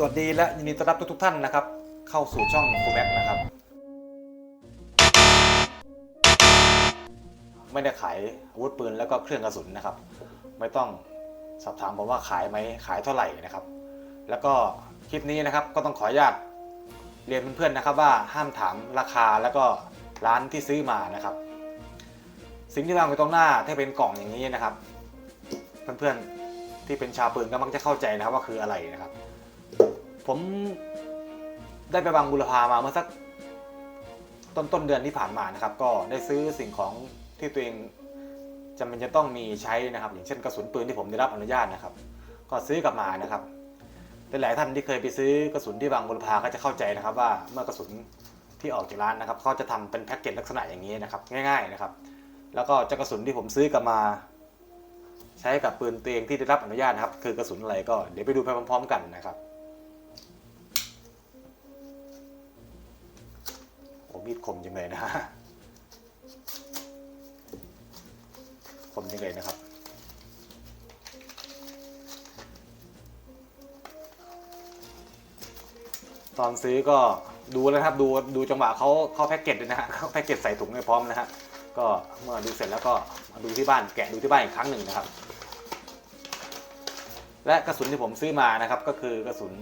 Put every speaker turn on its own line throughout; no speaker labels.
สวัสดีและยินดีต้อนรับทุกๆท่านนะครับ เข้าสู่ช่องฟูแม็กนะครับ ไม่ได้ขายอาวุธปืนแล้วก็เครื่องกระสุนนะครับ ไม่ต้องสอบถามผมว่าขายไหมขายเท่าไหร่นะครับ แล้วก็คลิปนี้นะครับก็ต้องขออนุญาตเรียนเพื่อนๆนะครับว่าห้ามถามราคาแล้วก็ร้านที่ซื้อมานะครับ สิ่งที่วางไว้ตรงหน้าถ้าเป็นกล่องอย่างนี้นะครับ เพื่อนๆที่เป็นชาวปืนก็มักจะเข้าใจนะครับว่าคืออะไรนะครับ ผมได้ไปบางบุรพามาเมื่อสักต้นต้นเดือนที่ผ่านมานะครับ ก็ได้ซื้อสิ่งของที่ตัวเองจำเป็นจะต้องมีใช้นะครับ อย่างเช่นกระสุนปืนที่ผมได้รับอนุญาตนะครับ ก็ซื้อกลับมานะครับหลายท่านที่เคยไปซื้อกระสุนที่บางบุรพาก็จะเข้าใจนะครับ ว่าเมื่อกระสุนที่ออกจากร้านนะครับเขาจะทำเป็นแพ็กเกจลักษณะอย่างนี้นะครับ ง่าย ๆนะครับ แล้วก็เจ้ากระสุนที่ผมซื้อกลับมา ใช้กับปืนตัวเองที่ได้รับอนุญาตนะครับ คือกระสุนอะไรก็เดี๋ยวไปดูไปพร้อม ๆ กันนะครับ มีดคมจังเลยนะฮะคมจังเลยนะครับ ตอนซื้อก็ดูแล้วนะครับ ดูดูจังหวะเขาเขาแพ็กเกจเลยนะฮะเขาแพ็กเกจใส่ถุงให้พร้อมนะฮะก็เมื่อดูเสร็จแล้วก็มาดูที่บ้านแกะดูที่บ้านอีกครั้งหนึ่งนะครับ และกระสุนที่ผมซื้อมานะครับ ก็คือกระสุน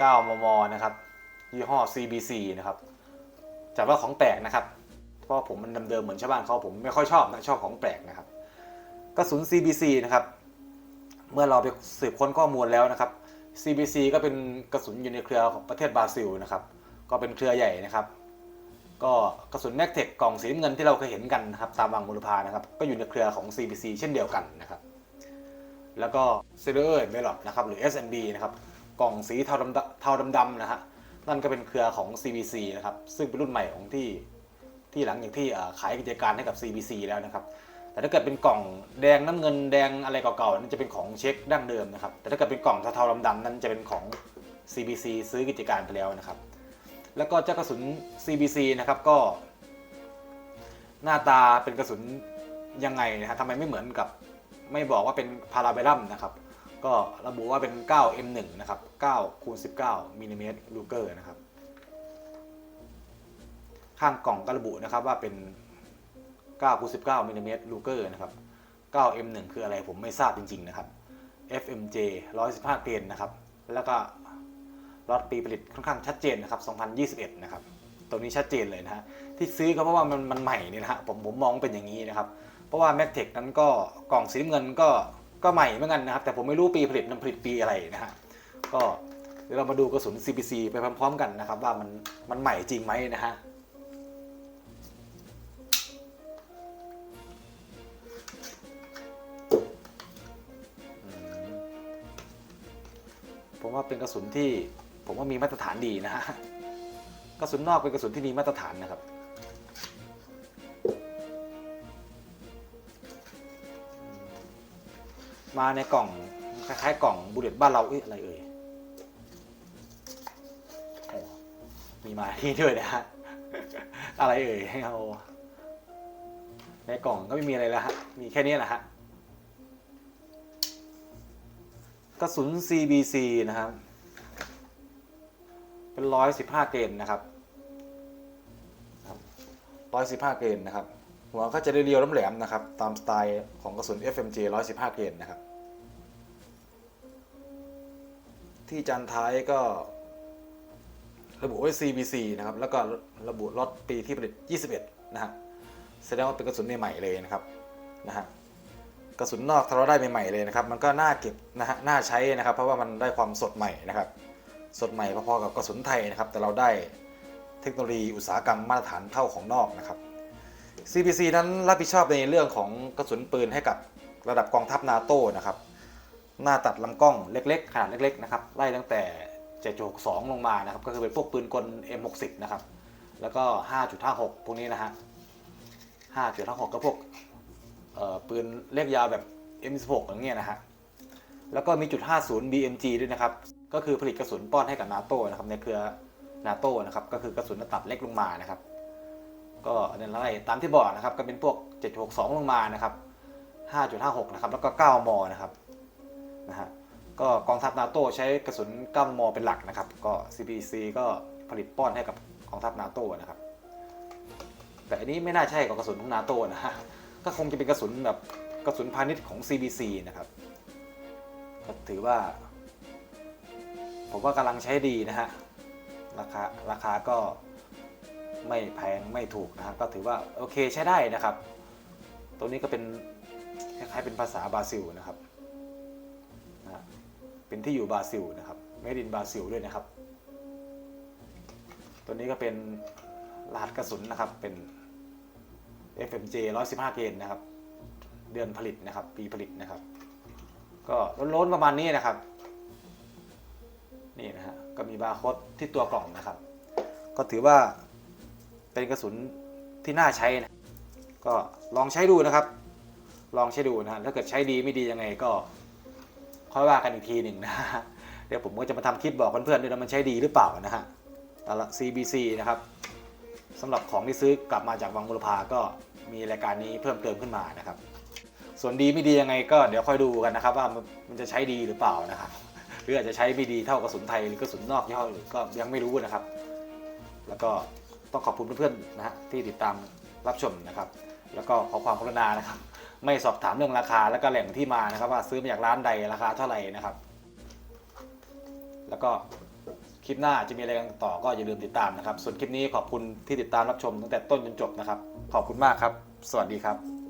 9 มม นะครับ ยี่ห้อ CBC นะครับจัดว่าของแปลกนะครับ เพราะผมมันเดิมๆเหมือนชาวบ้านเขาผมไม่ค่อยชอบนะชอบของแปลกนะครับ กระสุน CBC นะครับ เมื่อเราไปสืบค้นข้อมูลแล้วนะครับ CBC ก็เป็นกระสุนอยู่ในเครือของประเทศบราซิลนะครับ ก็เป็นเครือใหญ่นะครับ ก็กระสุนแม็กเทคกล่องสีน้ำเงินที่เราเคยเห็นกันนะครับตามบางมูลพานะครับ ก็อยู่ในเครือของ CBC เช่นเดียวกันนะครับ แล้วก็ c e l e r m e l o t นะครับหรือ SMB นะครับ กล่องสีเทาดำเทาดำๆนะฮะนั่นก็เป็นเครือของ CBC นะครับซึ่งเป็นรุ่นใหม่ของที่ที่หลังจากที่ขายกิจการให้กับ CBC แล้วนะครับแต่ถ้าเกิดเป็นกล่องแดงน้ำเงินแดงอะไรเก่าๆนั่นจะเป็นของเช็คดั้งเดิมนะครับแต่ถ้าเกิดเป็นกล่องเทาๆดำๆนั่นจะเป็นของ CBC ซื้อกิจการไปแล้วนะครับ แล้วก็เจ้ากระสุน CBC นะครับก็ หน้าตาเป็นกระสุนยังไงนะฮะทำไมไม่เหมือนกับไม่บอกว่าเป็นพาราเบลัมนะครับ ก็ระบุว่าเป็น 9M1 นะครับ9คูณ19มิลลิเมตรลูเกอร์นะครับ ข้างกล่องก็ระบุนะครับว่าเป็น9คูณ19มิลลิเมตรลูเกอร์นะครับ 9M1 คืออะไรผมไม่ทราบจริง ๆ นะครับ FMJ 115เกรนนะครับ แล้วก็ล็อตปีผลิตค่อนข้างชัดเจนนะครับ 2021 นะครับตรงนี้ชัดเจนเลยนะฮะ ที่ซื้อก็เพราะว่ามันมันใหม่นี่นะฮะ ผมผมมองเป็นอย่างนี้นะครับ เพราะว่า m a c t e c นั้นก็กล่องสีเงินก็ ก็ใหม่เหมือนกันนะครับ แต่ผมไม่รู้ปีผลิตมันผลิตปีอะไรนะฮะก็เดี๋ยวเรามาดูกระสุน CPC ไปพร้อมๆกันนะครับ ว่ามันมันใหม่จริงไหมนะฮะผมว่าเป็นกระสุนที่ผมว่ามีมาตรฐานดีนะฮะกระสุนนอกเป็นกระสุนที่มีมาตรฐานนะครับ มาในกล่องคล้ายๆกล่องบุเลตบ้านเราเอ้ยอะไรเอ่ยโอ้มีมาที่ด้วยนะฮะอะไรเอ่ยให้เอาในกล่องก็ไม่มีอะไรแล้วฮะมีแค่นี้แหละฮะกระสุน CBC นะครับ เป็นร้อยสิบห้าเกรนนะครับร้อยสิบห้าเกรนนะครับ หัวก็จะได้เรียวล้ำแหลมนะครับ ตามสไตล์ของกระสุน FMJ 115 เกรนนะครับ ที่จานท้ายก็ ระบุไว้ CBC นะครับ แล้วก็ระบุล็อตปีที่ผลิต 21 นะฮะ แสดงว่าเป็นกระสุนใหม่เลยนะครับ นะฮะ กระสุนนอกถ้าเราได้ใหม่ๆเลยนะครับ มันก็น่าเก็บนะฮะ น่าใช้นะครับ เพราะว่ามันได้ความสดใหม่นะครับ สดใหม่พอๆกับกระสุนไทยนะครับ แต่เราได้เทคโนโลยีอุตสาหกรรมมาตรฐานเท่าของนอกนะครับ CPC นั้นรับผิดชอบในเรื่องของกระสุนปืนให้กับระดับกองทัพนาโต้นะครับ หน้าตัดลำกล้องเล็กๆ ขนาดเล็กๆนะครับไล่ตั้งแต่ 7.62 ลงมานะครับก็คือเป็นพวกปืนกล M60 นะครับแล้วก็ 5.56 พวกนี้นะฮะ 5.56 ก็พวกปืนเล็กยาวแบบ M16 อย่างเงี้ยนะฮะ แล้วก็มีจุด 50 BMG ด้วยนะครับ ก็คือผลิตกระสุนป้อนให้กับนาโต้นะครับในเครือนาโต้นะครับ ก็คือกระสุนตัดเล็กลงมานะครับ ก็เนี่ยไล่ตามที่บอกนะครับ ก็เป็นพวก 762 ลงมานะครับ 5.56 นะครับ แล้วก็ 9มมนะครับ นะฮะก็กองทัพนาโต้ใช้กระสุน9มมเป็นหลักนะครับ ก็ CPC ก็ผลิตป้อนให้กับกองทัพนาโต้นะครับ แต่อันนี้ไม่น่าใช่กับกระสุนของนาโต้นะฮะก็คงจะเป็นกระสุนแบบกระสุนพาณิชย์ของ CBC นะครับก็ถือว่า ผมว่ากำลังใช้ดีนะฮะราคาราคาก็ไม่แพงไม่ถูกนะครับก็ถือว่าโอเคใช้ได้นะครับ ตัวนี้ก็เป็นคล้ายๆเป็นภาษาบราซิลนะครับ เป็นที่อยู่บราซิลนะครับไม่ดินบราซิลด้วยนะครับ ตัวนี้ก็เป็นรหัสกระสุนนะครับเป็น FMJ 115 เกนนะครับ เดือนผลิตนะครับ ปีผลิตนะครับ ก็ล้นๆประมาณนี้นะครับ นี่นะฮะก็มีบาร์โค้ดที่ตัวกล่องนะครับ ก็ถือว่าเป็นกระสุนที่น่าใช้นะก็ลองใช้ดูนะครับ ลองใช้ดูนะฮะถ้าเกิดใช้ดีไม่ดียังไงก็ ค่อยว่ากันอีกทีหนึ่งนะเดี๋ยวผมก็จะมาทำคลิปบอกเพื่อนๆด้วยนะมันใช้ดีหรือเปล่านะฮะแต่ละ CBC นะครับสำหรับของที่ซื้อกลับมาจากวังบุรพาก็มีรายการนี้เพิ่มเติมขึ้นมานะครับ ส่วนดีไม่ดียังไงก็เดี๋ยวค่อยดูกันนะครับ ว่ามันมันจะใช้ดีหรือเปล่านะครับหรืออาจจะใช้ไม่ดีเท่ากระสุนไทยหรือกระสุนนอกยี่ห้ออื่นก็ยังไม่รู้นะครับ แล้วก็ต้องขอบคุณเพื่อนๆนะฮะที่ติดตามรับชมนะครับ แล้วก็ขอความกรุณานะครับ ไม่สอบถามเรื่องราคาแล้วก็แหล่งที่มานะครับ ว่าซื้อมาจากร้านใดราคาเท่าไหร่นะครับ แล้วก็คลิปหน้าจะมีอะไรกันต่อก็อย่าลืมติดตามนะครับ ส่วนคลิปนี้ขอบคุณที่ติดตามรับชมตั้งแต่ต้นจนจบนะครับ ขอบคุณมากครับ สวัสดีครับ